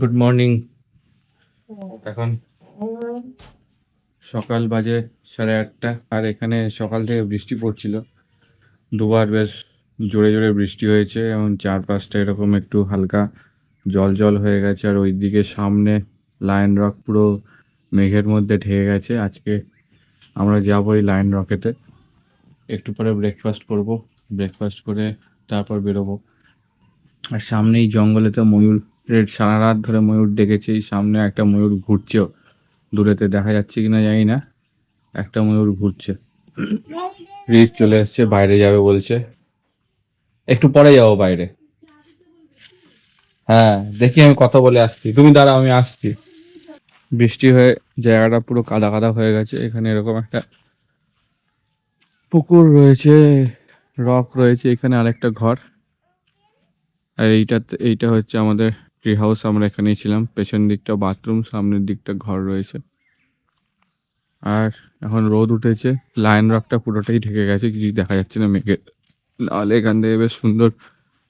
Good morning এখন সকাল বাজে সাড়ে আটটা। আর এখানে সকাল থেকে বৃষ্টি পড়ছিল। দুবার বেশ জোরে জোরে বৃষ্টি হয়েছে এবং চারপাশটা এরকম একটু হালকা জল জল হয়ে গেছে। আর ওইদিকে সামনে লায়ন রক পুরো মেঘের মধ্যে ঢেকে গেছে। আজকে আমরা যাব এই লায়ন রকেতে একটু পরে ব্রেকফাস্ট করব। ব্রেকফাস্ট করে তারপর বেরোবো। আর সামনেই জঙ্গলেতে ময়ূরের সারা রাত ধরে ময়ূর ডেকেছে সামনে একটা ময়ূর ঘুরছেও দূরেতে দেখা যাচ্ছে কিনা জানি না, একটা ময়ূর ঘুরছে। রিচ চলে এসছে, বাইরে যাবে বলছে। একটু পরে যাব বাইরে। হ্যাঁ দেখি আমি কথা বলে আসছি। তুমি দাঁড়াও, আমি আসছি। বৃষ্টি হয়ে, জায়গাটা পুরো কাদা কাদা হয়ে গেছে। এখানে এরকম একটা পুকুর রয়েছে, রক রয়েছে, এখানে আরেকটা ঘর। আর এইটা এইটা হচ্ছে আমাদের ট্রি হাউস আমরা এখানেই ছিলাম। পেছন দিকটা বাথরুম সামনের দিকটা ঘর রয়েছে। আর এখন রোদ উঠেছে। লায়ন রকটা পুরোটাই ঢেকে গেছে কিছু দেখা যাচ্ছে না মেঘে নাহলে এখান থেকে বেশ সুন্দর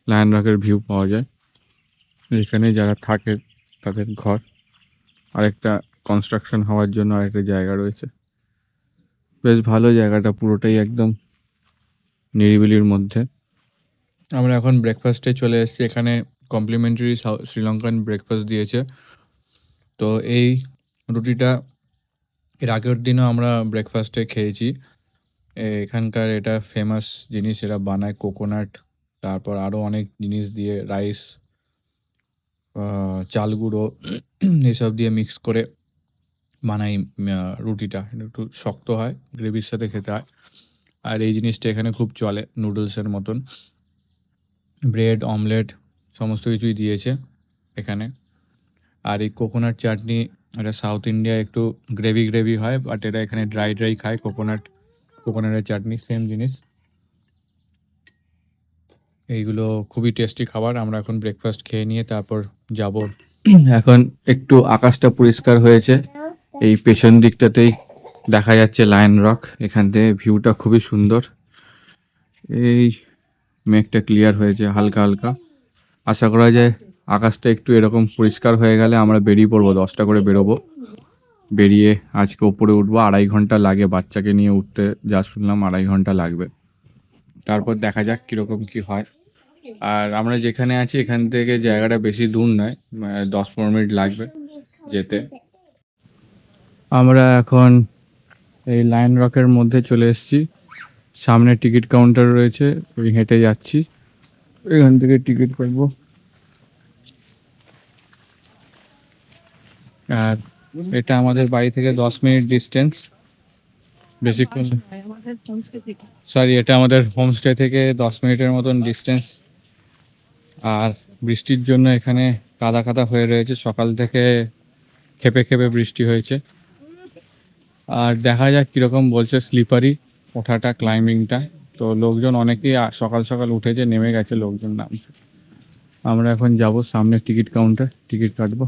লায়ন রকের ভিউ পাওয়া যায়। এখানে যারা থাকে তাদের ঘর। আরেকটা কনস্ট্রাকশন হওয়ার জন্য আরেকটা জায়গা রয়েছে। বেশ ভালো জায়গাটা পুরোটাই একদম নিরিবিলির মধ্যে। আমরা এখন ব্রেকফাস্টে চলে এসেছি। এখানে কমপ্লিমেন্টারি শ্রীলঙ্কান ব্রেকফাস্ট দিয়েছে। তো এই রুটিটা এর আগের দিনও আমরা ব্রেকফাস্টে খেয়েছি। এখানকার এটা ফেমাস জিনিস, এরা বানায় কোকোনাট তারপর আরও অনেক জিনিস দিয়ে রাইস চাল গুঁড়ো, এসব দিয়ে মিক্স করে বানাই রুটিটা। একটু শক্ত হয় গ্রেভির সাথে খেতে হয়। আর এই জিনিসটা এখানে খুব চলে নুডলসের মতন। ব্রেড অমলেট সমস্ত কিছুই দিয়েছে এখানে। আর এই কোকোনাট চাটনি, এটা সাউথ ইন্ডিয়া একটু গ্রেভি গ্রেভি হয় বাট এটা এখানে ড্রাই ড্রাই খায় কোকোনাট কোকোনাটের চাটনি সেম জিনিস। এইগুলো খুবই টেস্টি খাবার, আমরা এখন ব্রেকফাস্ট খেয়ে নিয়ে তারপর যাব। এখন একটু আকাশটা পরিষ্কার হয়েছে। এই পেছন দিকটাতেই দেখা যাচ্ছে লায়ন রক এখান থেকে ভিউটা খুবই সুন্দর। এই মেঘটা ক্লিয়ার হয়েছে, হালকা হালকা। আশা করা যায় আকাশটা একটু এরকম পরিষ্কার হয়ে গেলে আমরা বেরিয়ে পড়ব, দশটা করে বেরোবো। বেরিয়ে আজকে ওপরে উঠবো, আড়াই ঘণ্টা লাগে বাচ্চাকে নিয়ে উঠতে, যা শুনলাম আড়াই ঘণ্টা লাগবে। তারপর দেখা যাক কীরকম কি হয়। আর আমরা যেখানে আছি, এখান থেকে জায়গাটা বেশি দূর নয় দশ পনেরো মিনিট লাগবে যেতে। আমরা এখন এই লাইন রকের মধ্যে চলে এসেছি। সামনে টিকিট কাউন্টার রয়েছে হেঁটে যাচ্ছি। এখান থেকে টিকিট কাটবো আর এটা আমাদের বাড়ি থেকে দশ মিনিট ডিস্টেন্স বেশিক্ষণ সরি এটা আমাদের হোমস্টে থেকে দশ মিনিটের মতন ডিস্টেন্স আর বৃষ্টির জন্য এখানে কাদা কাদা হয়ে রয়েছে। সকাল থেকে খেপে খেপে বৃষ্টি হয়েছে। আর দেখা যাক কীরকম বলছে স্লিপারি ওঠাটা ক্লাইম্বিংটা তো লোকজন অনেকেই সকাল সকাল উঠেছে নেমে গেছে লোকজন নামছে। আমরা এখন যাব সামনে টিকিট কাউন্টার টিকিট কাটবো।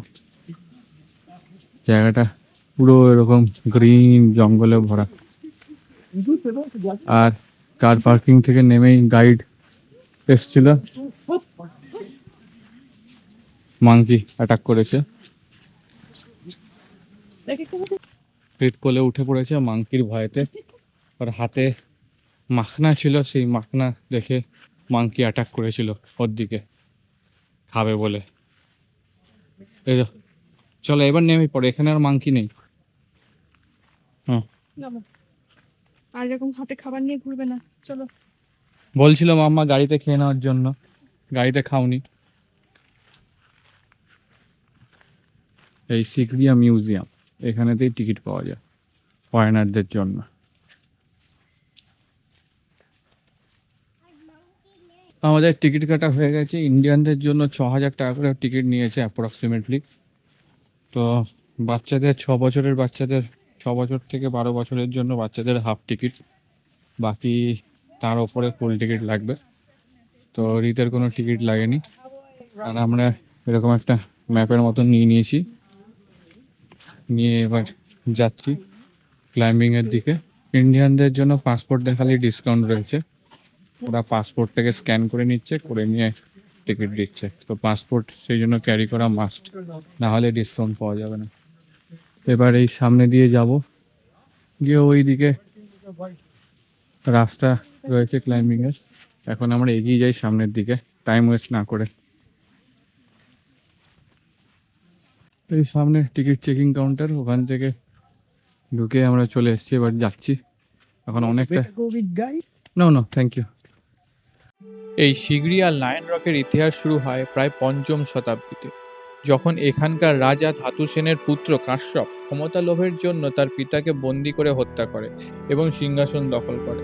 জায়গাটা পুরো এরকম গ্রিন জঙ্গলে ভরা। আর কার পার্কিং থেকে নেমেই গাইড এসছিল। মাংকি অ্যাটাক করেছে। পিট কোলে উঠে পড়েছে মাংকির ভয়েতে। ওর হাতে মাখনা ছিল সেই মাখনা দেখে মাংকি অ্যাটাক করেছিল ওর দিকে। খাবে বলে। এই চলো এবার নেমে পড়ে এখানে আর মাংকি নেই। যাব। আর এরকম হাতে খাবার নিয়ে ঘুরবে না। চলো। বলছিল মাম্মা গাড়িতে খেয়ে নেওয়ার জন্য। গাড়িতে খাওনি। এই সিকরিয়া মিউজিয়াম এখানেতেই টিকিট পাওয়া যায়। ফরেনারদের জন্য। আমাদের টিকিট কাটা হয়ে গেছে। ইন্ডিয়ানদের জন্য ছ হাজার টাকা করে টিকিট নিয়েছে অ্যাপ্রক্সিমেটলি তো বাচ্চাদের ছ বছরের বাচ্চাদের, ছ বছর থেকে বারো বছরের জন্য বাচ্চাদের হাফ টিকিট বাকি তার ওপরে ফুল টিকিট লাগবে। তো রিতের কোনো টিকিট লাগেনি। আর আমরা এরকম একটা ম্যাপের মতো নিয়ে নিয়েছি। নিয়ে এবার যাচ্ছি ক্লাইম্বিংয়ের দিকে। ইন্ডিয়ানদের জন্য পাসপোর্ট দেখালেই ডিসকাউন্ট রয়েছে। ওরা পাসপোর্টটাকে স্ক্যান করে নিচ্ছে করে নিয়ে টিকিট দিচ্ছে। তো পাসপোর্ট সেই জন্য ক্যারি করা মাস্ট না হলে ডিসকাউন্ট পাওয়া যাবে না। এবার এই সামনে দিয়ে যাব। গিয়ে ওই দিকে রাস্তা রয়েছে ক্লাইম্বিংয়ের এখন আমরা এগিয়ে যাই সামনের দিকে টাইম ওয়েস্ট না করে। এই সামনে টিকিট চেকিং কাউন্টার ওখান থেকে ঢুকে আমরা চলে এসেছি এবার যাচ্ছি। এখন অনেকটা নো নো থ্যাংক ইউ এই সিগড়ি আর লায়ন রকের ইতিহাস শুরু হয় প্রায় পঞ্চম শতাব্দীতে, যখন এখানকার রাজা ধাতু সেনের পুত্র কাশ্যপ ক্ষমতা লোভের জন্য তার পিতাকে বন্দি করে হত্যা করে এবং সিংহাসন দখল করে।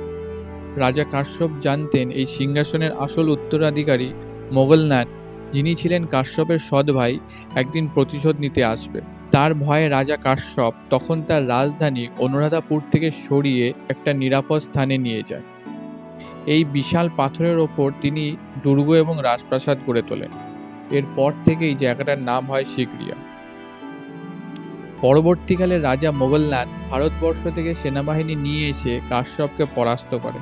রাজা কাশ্যপ জানতেন এই সিংহাসনের আসল উত্তরাধিকারী মোগলনাথ যিনি ছিলেন কাশ্যপের সৎ ভাই, একদিন প্রতিশোধ নিতে আসবে। তার ভয়ে রাজা কাশ্যপ তখন তার রাজধানী অনুরাধাপুর থেকে সরিয়ে একটা নিরাপদ স্থানে নিয়ে যায়। এই বিশাল পাথরের ওপর তিনি দুর্গ এবং রাজপ্রাসাদ গড়ে তোলেন। এরপর থেকে এই জায়গাটার নাম হয় সিগরিয়া পরবর্তীকালে রাজা মোগলনাথ ভারতবর্ষ থেকে সেনাবাহিনী নিয়ে এসে কাশ্যপকে পরাস্ত করে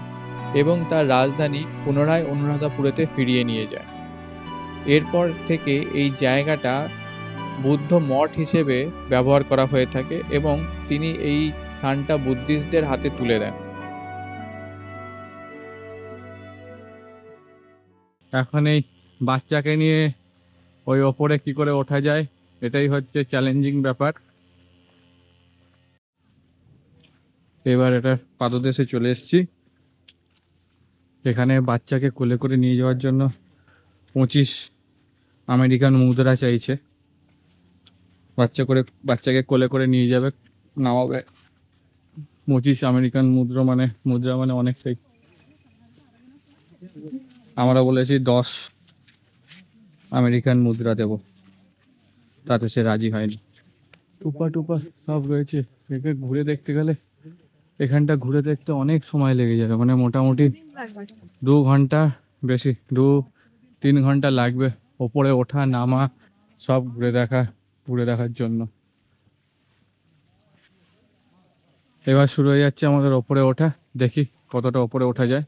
এবং তার রাজধানী পুনরায় অনুরাধাপুরেতে ফিরিয়ে নিয়ে যায়। এরপর থেকে এই জায়গাটা বুদ্ধ মঠ হিসেবে ব্যবহার করা হয়ে থাকে এবং তিনি এই স্থানটা বুদ্ধিস্টদের হাতে তুলে দেন। এখন এই বাচ্চাকে নিয়ে ওই ওপরে কি করে ওঠা যায়, এটাই হচ্ছে চ্যালেঞ্জিং ব্যাপার। এবার এটা পাদদেশে চলে এসেছি। এখানে বাচ্চাকে কোলে করে নিয়ে যাওয়ার জন্য পঁচিশ আমেরিকান মুদ্রা চাইছে। বাচ্চা করে, বাচ্চাকে কোলে করে নিয়ে যাবে, নামাবে। পঁচিশ আমেরিকান মুদ্রা মানে মুদ্রা মানে অনেকটাই। আমরা বলেছি দশ আমেরিকান মুদ্রা দেব। তাতে সে রাজি হয়নি। টুপা টুপা সব রয়েছে। একে ঘুরে দেখতে গেলে এখানটা ঘুরে দেখতে অনেক সময় লেগে যাবে। মানে মোটামুটি দু ঘণ্টা বেশি, দু তিন ঘণ্টা লাগবে ওপরে ওঠা, নামা, সব ঘুরে দেখা, ঘুরে দেখার জন্য। এবার শুরু হয়ে যাচ্ছে আমাদের ওপরে ওঠা। দেখি কতটা ওপরে ওঠা যায়।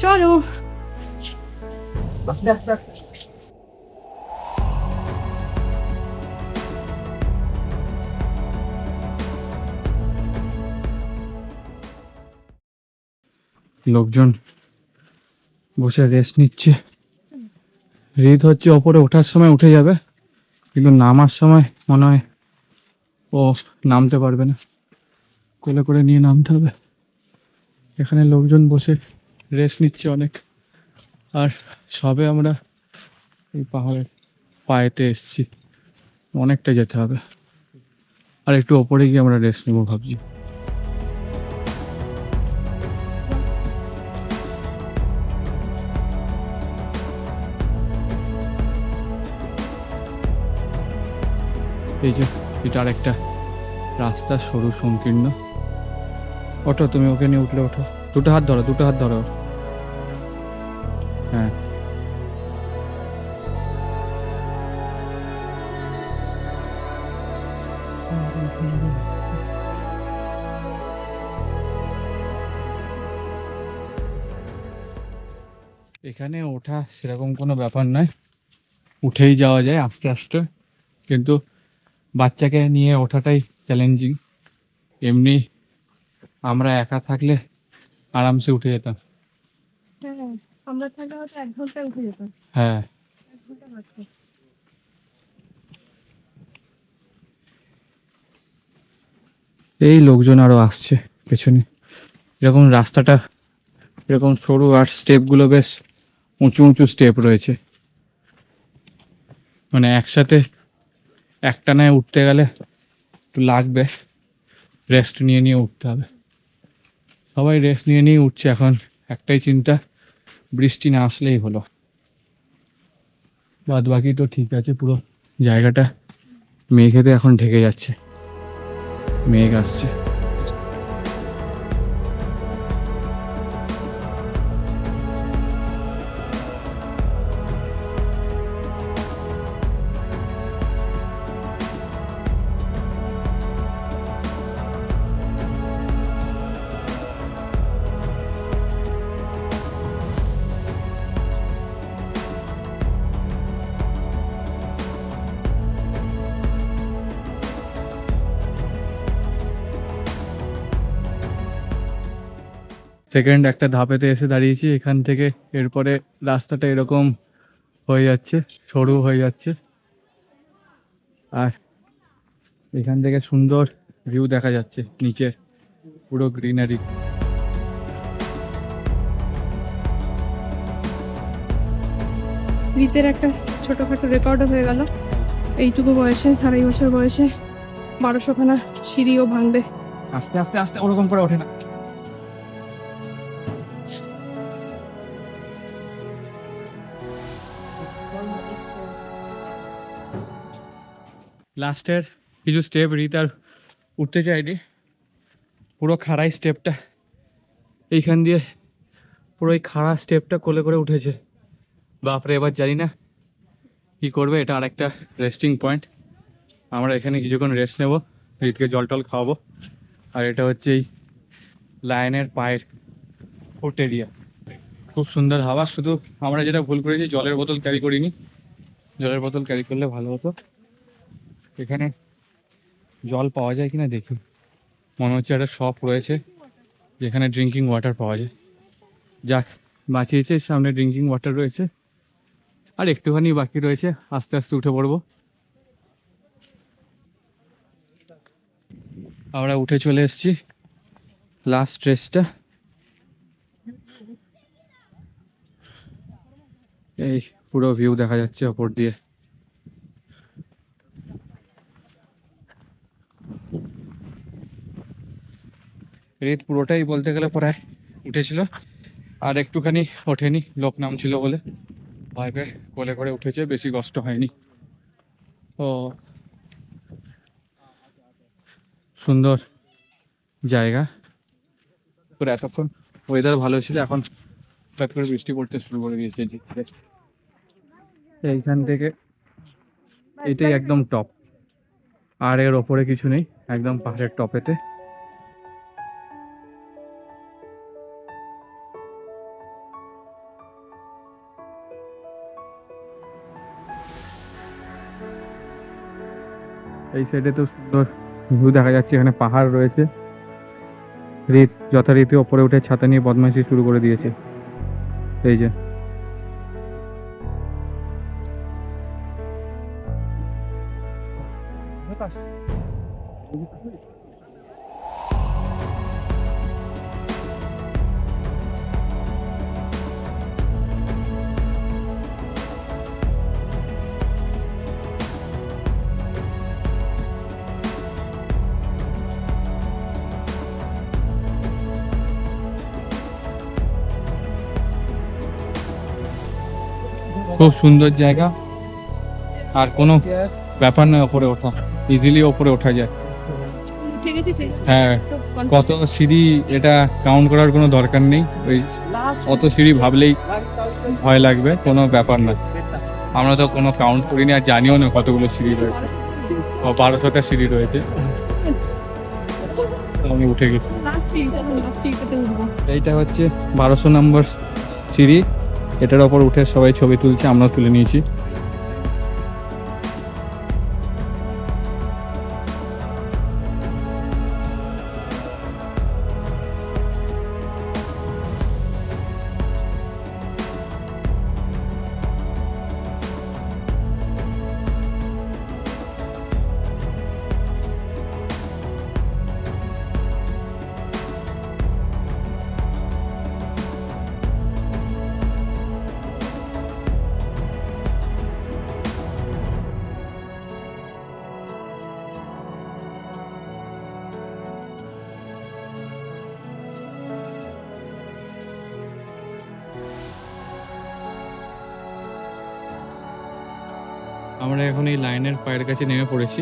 চলো লোকজন বসে রেস্ট নিচ্ছে। হৃদ হচ্ছে ওপরে ওঠার সময় উঠে যাবে কিন্তু নামার সময় মনে হয় ও নামতে পারবে না। কোলে করে নিয়ে নামতে হবে। এখানে লোকজন বসে রেস্ট নিচ্ছে অনেক। আর সবে আমরা এই পাহাড়ের পায়েতে এসছি। অনেকটা যেতে হবে। আর একটু ওপরে গিয়ে আমরা রেস্ট নেব ভাবছি। এই যে, এটা আরেকটা রাস্তা, সরু, সংকীর্ণ। ওঠো, তুমি ওকে নিয়ে উঠলে ওঠো। দুটো হাত ধরো, দুটো হাত ধরো। হ্যাঁ। এখানে ওঠা সেরকম কোনো ব্যাপার নয়। উঠেই যাওয়া যায় আস্তে আস্তে। কিন্তু বাচ্চাকে নিয়ে ওঠাটাই চ্যালেঞ্জিং এমনি আমরা একা থাকলে আরামসে উঠে যেতাম। আমরা থাকলে হয়তো এক ঘন্টায় উঠে যেতাম। হ্যাঁ। এক ঘণ্টা লাগতো। এই লোকজন আরও আসছে পেছনে। এরকম রাস্তাটা এরকম সরু আর স্টেপগুলো বেশ উঁচু উঁচু স্টেপ রয়েছে। মানে একসাথে একটানায় উঠতে গেলে একটু লাগবে। রেস্ট নিয়ে নিয়ে উঠতে হবে। সবাই রেস্ট নিয়ে নিয়ে উঠছে এখন একটাই চিন্তা। বৃষ্টি না আসলেই হলো। বাদ বাকি তো ঠিক আছে, পুরো জায়গাটা মেঘেতে এখন ঢেকে যাচ্ছে। মেঘ আসছে। সেকেন্ড একটা ধাপেতে এসে দাঁড়িয়েছি এখান থেকে এরপরে রাস্তাটা এরকম হয়ে যাচ্ছে সরু হয়ে যাচ্ছে। আর এখান থেকে সুন্দর ভিউ দেখা যাচ্ছে নিচের পুরো গ্রিনারি রীতের একটা ছোটখাটো রেকর্ডও হয়ে গেল। এইটুকু বয়সে আড়াই বছর বয়সে বারোশোখানা সিঁড়িও ভাঙবে। আস্তে আস্তে আস্তে ওরকম করে ওঠে না। লাস্টের কিছু স্টেপ রিত আর উঠতে চাইনি। পুরো খাড়াই স্টেপটা এইখান দিয়ে পুরো এই খাড়া স্টেপটা কোলে করে উঠেছে। বাপরে, এবার জানি না কী করবে, এটা আরেকটা রেস্টিং পয়েন্ট আমরা এখানে কিছুক্ষণ রেস্ট নেব, রিতকে জল টল খাওয়াবো। আর এটা হচ্ছে এই লায়নের পায়ের ফুট এরিয়া খুব সুন্দর হাওয়া, শুধু আমরা যেটা ভুল করেছি, জলের বোতল ক্যারি করিনি। জলের বোতল ক্যারি করলে ভালো হতো। এখানে জল পাওয়া যায় কিনা দেখি। মনে হচ্ছে একটা শপ রয়েছে, যেখানে ড্রিঙ্কিং ওয়াটার পাওয়া যায়। যাক, বাঁচিয়েছে, সামনে ড্রিঙ্কিং ওয়াটার রয়েছে। আর একটুখানি বাকি রয়েছে, আস্তে আস্তে উঠে পড়ব। আমরা উঠে চলে এসছি লাস্ট স্ট্রেসটা এই পুরো ভিউ দেখা যাচ্ছে ওপর দিয়ে। রেত পুরোটাই বলতে গেলে প্রায় উঠেছিল। আর একটুখানি ওঠেনি, লোক নামছিল বলে। ভয় পেয়ে কোলে করে উঠেছে, বেশি কষ্ট হয়নি। ও। সুন্দর জায়গা। তোর এতক্ষণ ওয়েদার ভালো ছিল, এখন হঠাৎ করে বৃষ্টি পড়তে শুরু করে দিয়েছে। এইখান থেকে এটাই একদম টপ আর এর ওপরে কিছু নেই, একদম পাহাড়ের টপেতে এই সাইডে তো সুন্দর ভিউ দেখা যাচ্ছে, এখানে পাহাড় রয়েছে। রীত, যথারীতি ওপরে উঠে ছাতা নিয়ে বদমাইশি শুরু করে দিয়েছে। এই যে। খুব সুন্দর জায়গা। আর কোনো ব্যাপার নয় ওপরে ওঠা। ইজিলি ওপরে ওঠা যায়। হ্যাঁ কত সিঁড়ি এটা কাউন্ট করার কোনো দরকার নেই। ওই অত সিঁড়ি ভাবলেই ভয় লাগবে কোনো ব্যাপার না আমরা তো কোনো কাউন্ট করিনি আর জানিও না কতগুলো সিঁড়ি রয়েছে। ও বারোশোটা সিঁড়ি রয়েছে। আমি উঠে গেছি। এইটা হচ্ছে বারোশো নম্বর সিঁড়ি। এটার ওপর উঠে সবাই ছবি তুলছে আমরাও তুলে নিয়েছি। আমরা এখন এই লাইনের পায়ের কাছে নেমে পড়েছি।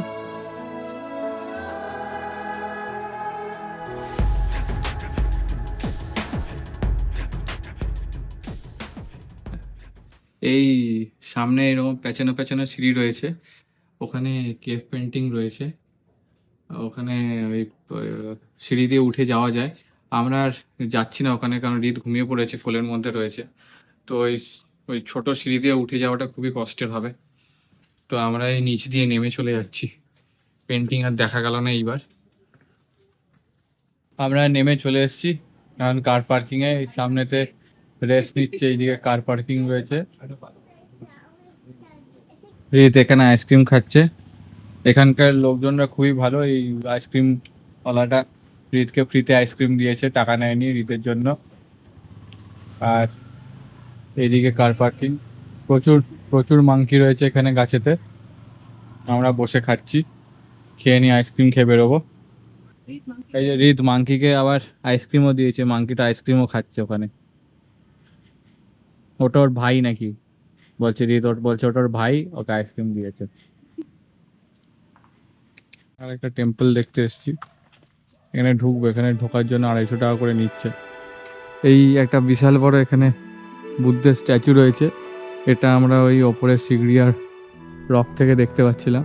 এই সামনে এরকম পেছনে পেছনে সিঁড়ি রয়েছে। ওখানে কেভ পেন্টিং রয়েছে। ওখানে ওই সিঁড়ি দিয়ে উঠে যাওয়া যায়। আমরা আর যাচ্ছি না ওখানে কারণ রিত ঘুমিয়ে পড়েছে, কোলের মধ্যে রয়েছে। তো ওই ওই ছোটো সিঁড়ি দিয়ে উঠে যাওয়াটা খুবই কষ্টের হবে। তো আমরা এই নিচ দিয়ে নেমে চলে যাচ্ছি। পেন্টিং আর দেখা গেল না এইবার। আমরা নেমে চলে এসেছি। কারণ কার পার্কিংয়ে সামনেতে রেস্ট নিচ্ছে, এইদিকে কার পার্কিং রয়েছে। রিত এখানে আইসক্রিম খাচ্ছে। এখানকার লোকজনরা খুবই ভালো, এই আইসক্রিম ওয়ালাটা রিতকে ফ্রিতে আইসক্রিম দিয়েছে, টাকা নেয়নি রিতের জন্য। আর এইদিকে কার পার্কিং প্রচুর প্রচুর মাংকি রয়েছে এখানে গাছেতে। আমরা বসে খাচ্ছি, খেয়ে নিয়ে আইসক্রিম খেয়ে বেরোবো। এই যে রিত মাংকিকে আবার আইসক্রিমও দিয়েছে, মাংকিটা আইসক্রিমও খাচ্ছে ওখানে। ওটা ওর ভাই নাকি? বলছে রিত ওর বলছে ওটা ওর ভাই, ওকে আইসক্রিম দিয়েছে। আর একটা টেম্পল দেখতে এসেছি। এখানে ঢুকবো, এখানে ঢোকার জন্য আড়াইশো টাকা করে নিচ্ছে। এই একটা বিশাল বড় এখানে বুদ্ধের স্ট্যাচু রয়েছে। এটা আমরা ওই ওপরের সিগড়িয়ার রক থেকে দেখতে পাচ্ছিলাম।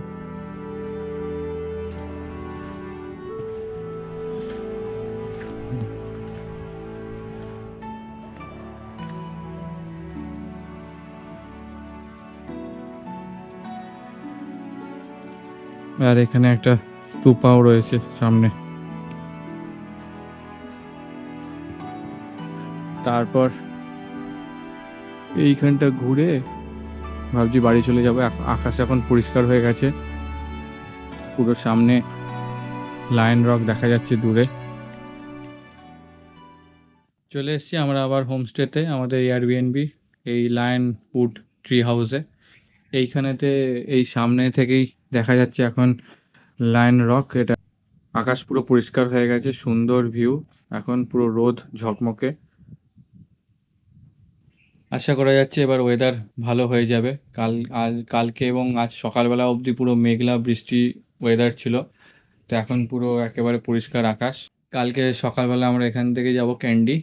আর এখানে একটা স্তূপাও রয়েছে সামনে। তারপর এইখানটা ঘুরে ভাবছি বাড়ি চলে যাব। আকাশ এখন পরিষ্কার হয়ে গেছে। পুরো সামনে লায়ন রক দেখা যাচ্ছে দূরে। চলে এসছি আমরা আবার হোমস্টেতে, আমাদের এয়ারবিএনবি এই লায়ন উড ট্রি হাউসে। এইখানেতে, এই সামনে থেকেই দেখা যাচ্ছে এখন লায়ন রক। এটা আকাশ পুরো পরিষ্কার হয়ে গেছে, সুন্দর ভিউ। এখন পুরো রোদ ঝকমকে। আশা করা যাচ্ছে এবার ওয়েদার ভালো হয়ে যাবে। কাল, আজ, কালকে এবং আজ সকালবেলা অবধি পুরো মেঘলা বৃষ্টি ওয়েদার ছিল। তো এখন পুরো একেবারে পরিষ্কার আকাশ। কালকে সকালবেলা আমরা এখান থেকে যাব ক্যান্ডি।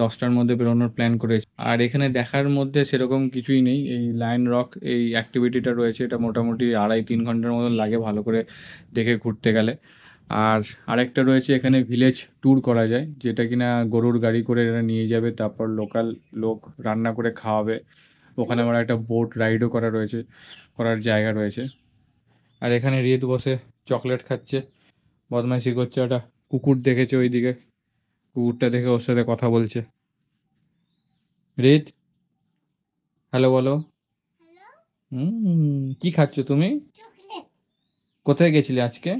দশটার মধ্যে বেরোনোর প্ল্যান করেছি। আর এখানে দেখার মধ্যে সেরকম কিছুই নেই। এই লায়ন রক এই অ্যাক্টিভিটিটা রয়েছে। এটা মোটামুটি আড়াই তিন ঘণ্টার মতন লাগে ভালো করে দেখে ঘুরতে গেলে। আর আরেকটা রয়েছে এখানে ভিলেজ ট্যুর করা যায় যেটা কিনা গরুর গাড়ি করে এরা নিয়ে যাবে তারপর লোকাল লোক রান্না করে খাওয়াবে। ওখানে আমার একটা বোট রাইডও করা রয়েছে করার জায়গা রয়েছে। আর এখানে রিত বসে চকলেট খাচ্ছে বদমাইশি করছে একটা কুকুর দেখেছে ওইদিকে কুকুরটা দেখে ওর সাথে কথা বলছে। রিত হ্যালো বলো। হুম কি খাচ্ছ তুমি? কোথায় গেছিলে আজকে?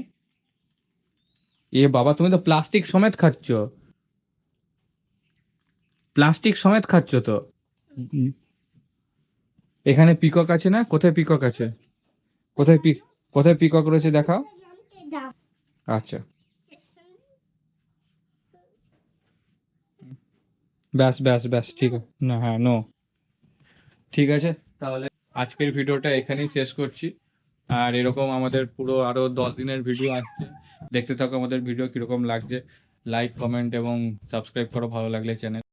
এ বাবা, তুমি তো প্লাস্টিক সমেত খাচ্ছ। প্লাস্টিক সমেত খাচ্ছ তো? এখানে পিকক আছে না? কোথায় পিকক আছে? কোথায় পিক কোথায় পিকক রয়েছে দেখাও। আচ্ছা। ব্যাস ব্যাস ব্যাস, ঠিক না হ্যাঁ নো ঠিক আছে, তাহলে আজকের ভিডিওটা এখানেই শেষ করছি। আর এরকম আমাদের পুরো আরও দশ দিনের ভিডিও আসছে। দেখতে থাকো আমাদের ভিডিও কীরকম লাগছে। লাইক কমেন্ট এবং সাবস্ক্রাইব করো ভালো লাগলে চ্যানেল